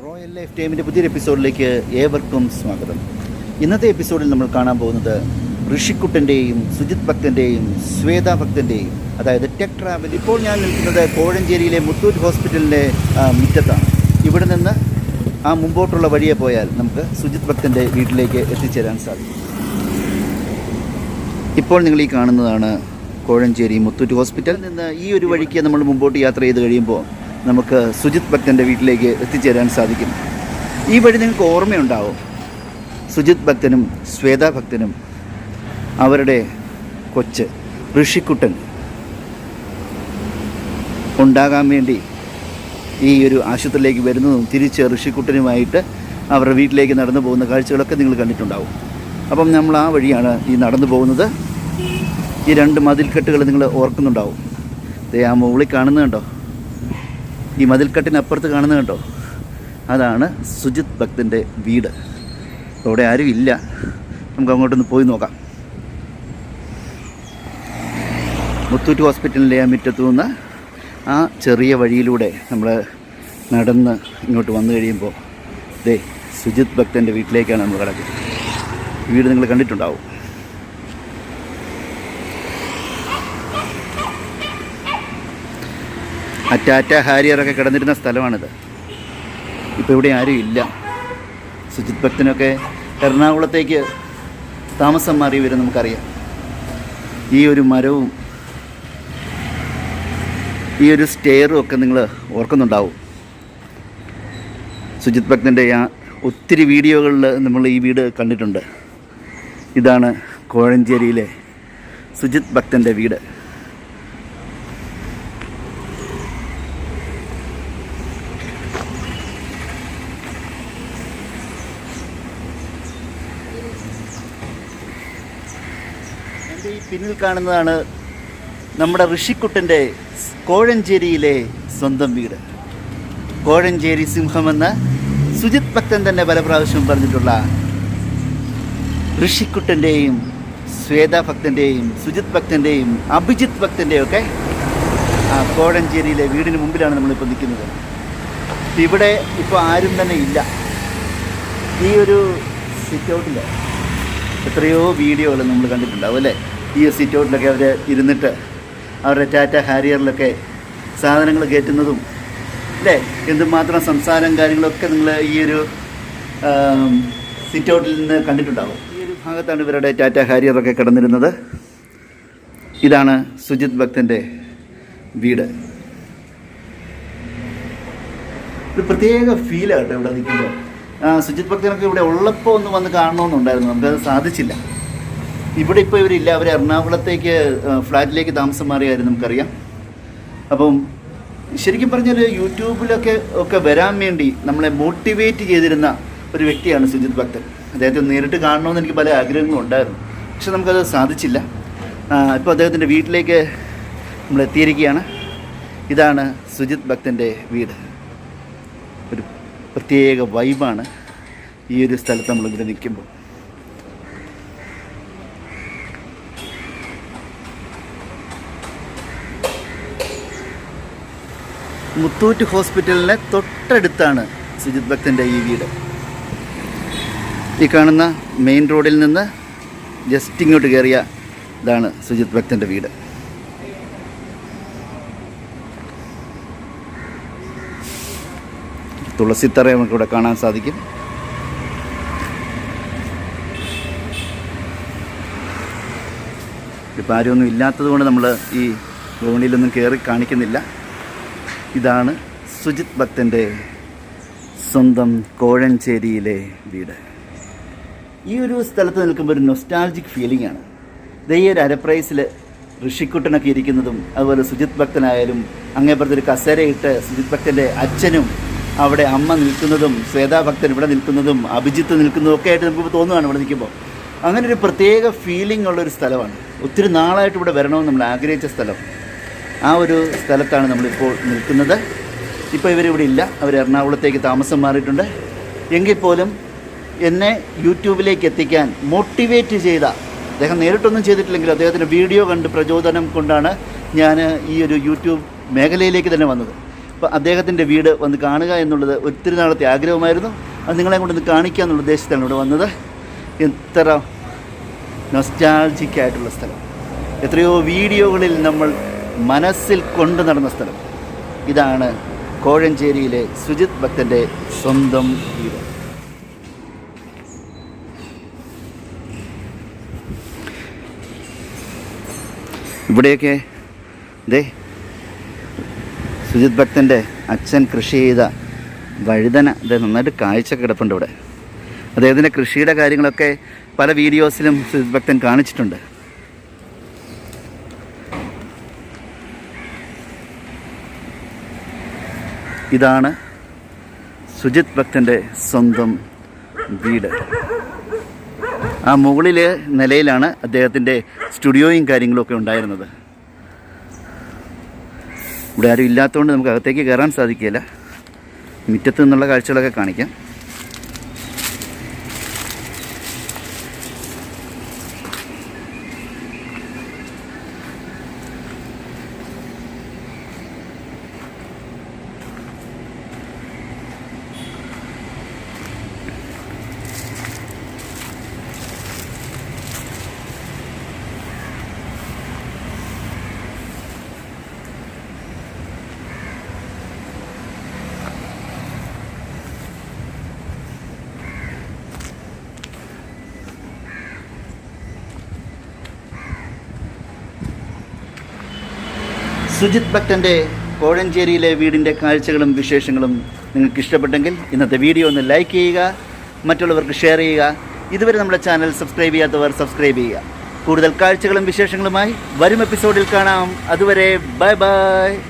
Royal life ടൈമിന്റെ പുതിയൊരു എപ്പിസോഡിലേക്ക് ഏവർക്കും സ്വാഗതം. ഇന്നത്തെ എപ്പിസോഡിൽ നമ്മൾ കാണാൻ പോകുന്നത് ഋഷിക്കുട്ടന്റെയും സുജിത് ഭക്തന്റെയും ശ്വേത ഭക്തന്റെയും അതായത് ടെക് ട്രാവൽ ഇപ്പോൾ ഞാൻ നിൽക്കുന്നത് കോഴഞ്ചേരിയിലെ മുത്തൂറ്റ് ഹോസ്പിറ്റലിന്റെ മുറ്റത്താണ്. ഇവിടെ നിന്ന് ആ മുമ്പോട്ടുള്ള വഴിയെ പോയാൽ നമുക്ക് സുജിത് ഭക്തന്റെ വീട്ടിലേക്ക് എത്തിച്ചേരാൻ സാധിക്കും. ഇപ്പോൾ നിങ്ങൾ ഈ കാണുന്നതാണ് കോഴഞ്ചേരി മുത്തൂറ്റ് ഹോസ്പിറ്റലിൽ നിന്ന് ഈ ഒരു വഴിക്ക് നമ്മൾ മുമ്പോട്ട് യാത്ര ചെയ്ത് കഴിയുമ്പോൾ നമുക്ക് സുജിത് ഭക്തന്റെ വീട്ടിലേക്ക് എത്തിച്ചേരാൻ സാധിക്കും. ഈ വഴി നിങ്ങൾക്ക് ഓർമ്മയുണ്ടാവും. സുജിത് ഭക്തനും ശ്വേത ഭക്തനും അവരുടെ കൊച്ച് ഋഷിക്കുട്ടൻ ഉണ്ടാകാൻ വേണ്ടി ഈ ഒരു ആശുപത്രിയിലേക്ക് വരുന്നതും തിരിച്ച് ഋഷിക്കുട്ടനുമായിട്ട് അവരുടെ വീട്ടിലേക്ക് നടന്നു പോകുന്ന കാഴ്ചകളൊക്കെ നിങ്ങൾ കണ്ടിട്ടുണ്ടാവും. അപ്പം നമ്മൾ ആ വഴിയാണ് ഈ നടന്നു പോകുന്നത്. ഈ രണ്ട് മതിൽക്കെട്ടുകൾ നിങ്ങൾ ഓർക്കുന്നുണ്ടാവും. ദേ ആ മുകളിൽ കാണുന്നത് കണ്ടോ? ഈ മതിൽക്കെട്ടിനപ്പുറത്ത് കാണുന്നത് കണ്ടോ? അതാണ് സുജിത് ഭക്തന്റെ വീട്. അവിടെ ആരും ഇല്ല. നമുക്ക് അങ്ങോട്ടൊന്ന് പോയി നോക്കാം. മുത്തൂറ്റ് ഹോസ്പിറ്റലിന്റെ ആ മുറ്റത്തു നിന്ന് ആ ചെറിയ വഴിയിലൂടെ നമ്മൾ നടന്ന് ഇങ്ങോട്ട് വന്നു കഴിയുമ്പോൾ ദേ സുജിത് ഭക്തന്റെ വീട്ടിലേക്കാണ് നമ്മൾ കിടക്കുന്നത്. വീട് നിങ്ങൾ കണ്ടിട്ടുണ്ടാവും. ടാറ്റ ഹാരിയറൊക്കെ കിടന്നിരുന്ന സ്ഥലമാണിത്. ഇപ്പോൾ ഇവിടെ ആരും ഇല്ല. സുജിത് ഭക്തനൊക്കെ എറണാകുളത്തേക്ക് താമസം മാറി വരും നമുക്കറിയാം. ഈ ഒരു മരവും ഈ ഒരു സ്റ്റെയറും ഒക്കെ നിങ്ങൾ ഓർക്കുന്നുണ്ടാവും. സുജിത് ഭക്തന്റെ ആ ഒത്തിരി വീഡിയോകളിൽ നമ്മൾ ഈ വീട് കണ്ടിട്ടുണ്ട്. ഇതാണ് കോഴഞ്ചേരിയിലെ സുജിത് ഭക്തന്റെ വീട്. പിന്നിൽ കാണുന്നതാണ് നമ്മുടെ ഋഷിക്കുട്ടന്റെ കോഴഞ്ചേരിയിലെ സ്വന്തം വീട്. കോഴഞ്ചേരി സിംഹമെന്ന് സുജിത് ഭക്തൻ തന്നെ പല പ്രാവശ്യം പറഞ്ഞിട്ടുള്ള ഋഷിക്കുട്ടന്റെയും ശ്വേത ഭക്തന്റെയും സുജിത് ഭക്തന്റെയും അഭിജിത് ഭക്തന്റെയും ഒക്കെ ആ കോഴഞ്ചേരിയിലെ വീടിന് മുമ്പിലാണ് നമ്മളിപ്പോൾ നിൽക്കുന്നത്. ഇവിടെ ഇപ്പോൾ ആരും തന്നെ ഇല്ല. ഈ ഒരു സിറ്റ് ഔട്ടിൽ എത്രയോ വീഡിയോകൾ നമ്മൾ കണ്ടിട്ടുണ്ടാവും അല്ലേ? ഈ സിറ്റ് ഔട്ടിലൊക്കെ അവർ ഇരുന്നിട്ട് അവരുടെ ടാറ്റ ഹാരിയറിലൊക്കെ സാധനങ്ങൾ കയറ്റുന്നതും അല്ലേ? എന്തുമാത്രം സംസാരം കാര്യങ്ങളൊക്കെ നിങ്ങൾ ഈ ഒരു സിറ്റ് ഔട്ടിൽ നിന്ന് കണ്ടിട്ടുണ്ടാവും. ഈ ഒരു ഭാഗത്താണ് ഇവരുടെ ടാറ്റ ഹാരിയറൊക്കെ കിടന്നിരുന്നത്. ഇതാണ് സുജിത് ഭക്തന്റെ വീട്. ഒരു പ്രത്യേക ഫീലാണ് ഇവിടെ നിൽക്കുമ്പോൾ. സുജിത് ഭക്തനൊക്കെ ഇവിടെ ഉള്ളപ്പോൾ ഒന്ന് വന്ന് കാണണമെന്നുണ്ടായിരുന്നു. നമുക്കത് സാധിച്ചില്ല. ഇവിടെ ഇപ്പോൾ ഇവരില്ല. അവർ എറണാകുളത്തേക്ക് ഫ്ലാറ്റിലേക്ക് താമസം മാറിയായിരുന്നു നമുക്കറിയാം. അപ്പം ശരിക്കും പറഞ്ഞാൽ യൂട്യൂബിലൊക്കെ ഒക്കെ വരാൻ വേണ്ടി നമ്മളെ മോട്ടിവേറ്റ് ചെയ്തിരുന്ന ഒരു വ്യക്തിയാണ് സുജിത് ഭക്തൻ. അദ്ദേഹത്തെ നേരിട്ട് കാണണമെന്ന് എനിക്ക് പല ആഗ്രഹങ്ങളും ഉണ്ടായിരുന്നു. പക്ഷെ നമുക്കത് സാധിച്ചില്ല. ഇപ്പോൾ അദ്ദേഹത്തിന്റെ വീട്ടിലേക്ക് നമ്മൾ എത്തിയിരിക്കുകയാണ്. ഇതാണ് സുജിത് ഭക്തന്റെ വീട്. ഒരു പ്രത്യേക വൈബാണ് ഈ ഒരു സ്ഥലത്ത് നമ്മളിവിടെ നിൽക്കുമ്പോൾ. മുത്തൂറ്റ് ഹോസ്പിറ്റലിനെ തൊട്ടടുത്താണ് സുജിത് ഭക്തന്റെ ഈ വീട്. ഈ കാണുന്ന മെയിൻ റോഡിൽ നിന്ന് ജസ്റ്റ് ഇങ്ങോട്ട് കയറിയ ഇതാണ് സുജിത് ഭക്തന്റെ വീട്. തുളസിത്തറ നമുക്കിവിടെ കാണാൻ സാധിക്കും. ഇപ്പം ആരും ഒന്നും ഇല്ലാത്തതുകൊണ്ട് നമ്മൾ ഈ ഭൂമിയിലൊന്നും കയറി കാണിക്കുന്നില്ല. ഇതാണ് സുജിത് ഭക്തന്റെ സ്വന്തം കോഴഞ്ചേരിയിലെ വീട്. ഈ ഒരു സ്ഥലത്ത് നിൽക്കുമ്പോൾ ഒരു നൊസ്റ്റാൾജിക് ഫീലിംഗ് ആണ്. ദൈ ഒരു അരപ്രൈസിൽ ഋഷിക്കുട്ടനൊക്കെ ഇരിക്കുന്നതും അതുപോലെ സുജിത് ഭക്തനായാലും അങ്ങേപ്പുറത്ത് ഒരു കസേരയിട്ട് സുജിത് ഭക്തന്റെ അച്ഛനും അവിടെ അമ്മ നിൽക്കുന്നതും ശ്വേതാ ഭക്തൻ ഇവിടെ നിൽക്കുന്നതും അഭിജിത്ത് നിൽക്കുന്നതും ഒക്കെ ആയിട്ട് നമുക്ക് തോന്നുകയാണ് ഇവിടെ നിൽക്കുമ്പോൾ. അങ്ങനെ ഒരു പ്രത്യേക ഫീലിംഗ് ഉള്ള ഒരു സ്ഥലമാണ്. ഒത്തിരി നാളായിട്ട് ഇവിടെ വരണമെന്ന് നമ്മൾ ആഗ്രഹിച്ച സ്ഥലം. ആ ഒരു സ്ഥലത്താണ് നമ്മളിപ്പോൾ നിൽക്കുന്നത്. ഇപ്പോൾ ഇവരിവിടെ ഇല്ല. അവർ എറണാകുളത്തേക്ക് താമസം മാറിയിട്ടുണ്ട്. എങ്കിൽ പോലും എന്നെ യൂട്യൂബിലേക്ക് എത്തിക്കാൻ മോട്ടിവേറ്റ് ചെയ്ത അദ്ദേഹം നേരിട്ടൊന്നും ചെയ്തിട്ടില്ലെങ്കിലും അദ്ദേഹത്തിന്റെ വീഡിയോ കണ്ട് പ്രചോദനം കൊണ്ടാണ് ഞാൻ ഈ ഒരു യൂട്യൂബ് മേഖലയിലേക്ക് തന്നെ വന്നത്. അപ്പോൾ അദ്ദേഹത്തിന്റെ വീട് വന്ന് കാണുക എന്നുള്ളത് ഒത്തിരി നാളത്തെ ആഗ്രഹമായിരുന്നു. അത് നിങ്ങളെ കൊണ്ടൊന്ന് കാണിക്കുക എന്നുള്ള ഉദ്ദേശത്തിലാണ് ഇവിടെ വന്നത്. എത്ര നൊസ്റ്റാൾജിക്കായിട്ടുള്ള സ്ഥലം. എത്രയോ വീഡിയോകളിൽ നമ്മൾ മനസ്സിൽ കൊണ്ടു നടന്ന സ്ഥലം. ഇതാണ് കോഴഞ്ചേരിയിലെ സുജിത് ഭക്തന്റെ സ്വന്തം വീട്. ഇവിടെയൊക്കെ ദേ സുജിത് ഭക്തന്റെ അച്ഛൻ കൃഷി ചെയ്ത വഴുതന ഇത് നന്നായിട്ട് കാഴ്ച കിടപ്പുണ്ട് ഇവിടെ. അദ്ദേഹത്തിന്റെ കൃഷിയുടെ കാര്യങ്ങളൊക്കെ പല വീഡിയോസിലും സുജിത് ഭക്തൻ കാണിച്ചിട്ടുണ്ട്. ഇതാണ് സുജിത് ഭക്തന്റെ സ്വന്തം വീട്. ആ മുകളിലെ നിലയിലാണ് അദ്ദേഹത്തിന്റെ സ്റ്റുഡിയോയും കാര്യങ്ങളൊക്കെ ഉണ്ടായിരുന്നത്. ഇവിടെ ആരും ഇല്ലാത്തതുകൊണ്ട് നമുക്ക് അകത്തേക്ക് കയറാൻ സാധിക്കില്ല മുറ്റത്തു നിന്നുള്ള കാഴ്ചകളൊക്കെ കാണിക്കാം. സുജിത് ഭക്തന്റെ കോഴഞ്ചേരിയിലെ വീടിന്റെ കാഴ്ചകളും വിശേഷങ്ങളും നിങ്ങൾക്ക് ഇഷ്ടപ്പെട്ടെങ്കിൽ ഇന്നത്തെ വീഡിയോ ഒന്ന് ലൈക്ക് ചെയ്യുക മറ്റുള്ളവർക്ക് ഷെയർ ചെയ്യുക. ഇതുവരെ നമ്മുടെ ചാനൽ സബ്സ്ക്രൈബ് ചെയ്യാത്തവർ സബ്സ്ക്രൈബ് ചെയ്യുക. കൂടുതൽ കാഴ്ചകളും വിശേഷങ്ങളുമായി വരും എപ്പിസോഡിൽ കാണാം. അതുവരെ ബൈ ബൈ